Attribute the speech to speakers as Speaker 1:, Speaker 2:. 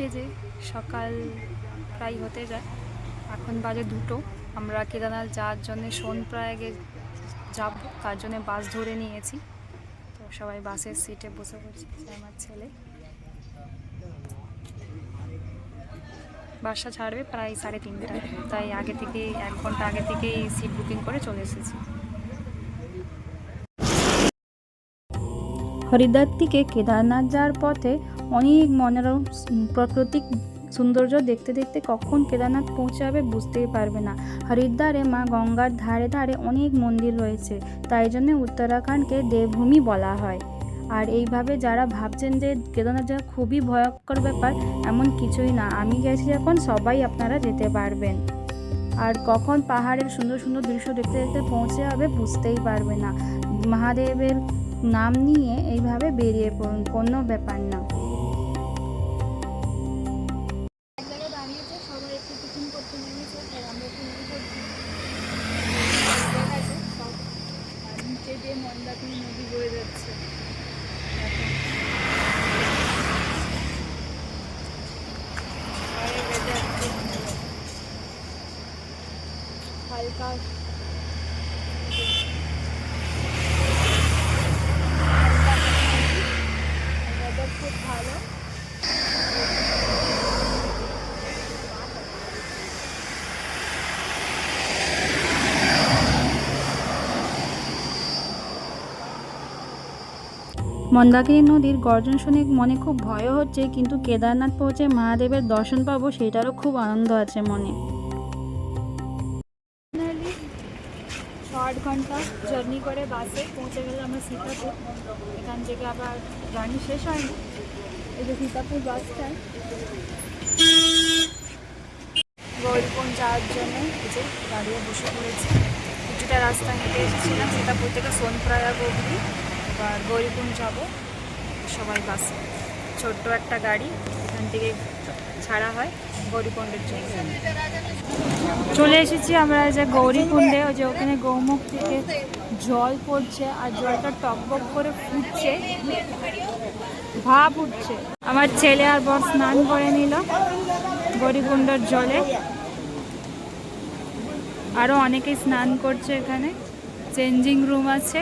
Speaker 1: এই যে সকাল প্রায় হতে যায়, এখন বাজে দুটো। আমরা কেদারনাথ যাওয়ার জন্য সোনপ্রয়াগে যাব, তার জন্য বাস ধরে নিয়েছি। তো সবাই বাসের সিটে বসে পড়ছি আমার ছেলে। বাসটা ছাড়বে প্রায় সাড়ে তিনটায়, তাই আগে থেকে এক ঘণ্টা আগে থেকেই সিট বুকিং করে চলে এসেছি। হরিদ্বার থেকে কেদারনাথ যাওয়ার পথে অনেক মনোরম প্রাকৃতিক সৌন্দর্য দেখতে দেখতে কখন কেদারনাথ পৌঁছাবে বুঝতেই পারবে না। হরিদ্বারে মা গঙ্গার ধারে ধারে অনেক মন্দির রয়েছে, তাই জন্য উত্তরাখণ্ডকে দেবভূমি বলা হয়। আর এইভাবে যারা ভাবছেন যে কেদারনাথ যাওয়া খুবই ভয়ঙ্কর ব্যাপার, এমন কিছুই না। আমি গেছি এখন সবাই আপনারা যেতে পারবেন। আর কখন পাহাড়ের সুন্দর সুন্দর দৃশ্য দেখতে দেখতে পৌঁছে যাবে বুঝতেই পারবে না। মহাদেবের নাম নিয়ে এইভাবে বেরিয়ে পড়ুন কোনো ব্যাপার না।
Speaker 2: একটু টিফিন করতে নেমেছে তাই আমরা একটু নেমে পড়ছি দেখাচ্ছে সব আর নিচে দিয়ে মন্দাকিনী নদী বয়ে যাচ্ছে দেখো। বাইরের weather খুব ভালো। হালকা ওয়েদার খুব ভালো
Speaker 1: মন্দাকিনী নদীর গর্জন শুনে মনে খুব ভয় হচ্ছে, কিন্তু কেদারনাথ পৌঁছে মহাদেবের দর্শন পাবো সেটারও খুব আনন্দ আছে মনে।
Speaker 2: ছ আট ঘণ্টা জার্নি করে বাসে পৌঁছে গেলে আমরা সীতাপুর। এখান থেকে আবার জার্নি শেষ হয়নি। এই যে সীতাপুর বাস স্ট্যান্ড গৌরীকুণ্ড যাওয়ার জন্য যে দাঁড়িয়ে বসে পড়েছি। কিছুটা রাস্তা হেঁটে এসেছিলাম সীতাপুর থেকে সোনপ্রয়াগ অবধি। এবার গৌরীকুণ্ড যাব। সবাই বাসে ছোট্ট একটা গাড়ি, এখান থেকে ছাড়া হয় গৌরীকুণ্ডের জন্য। চলে এসেছি আমরা যে গৌরীকুণ্ডে, ওই যে ওখানে গৌমুখ থেকে জল পড়ছে আর জলটা টকবক করে ফুটছে। ভাব উঠছে। আমার ছেলে আর বর স্নান করে নিল গৌরীকুণ্ডর জলে। আরও অনেকেই স্নান করছে এখানে। চেঞ্জিং রুম আছে।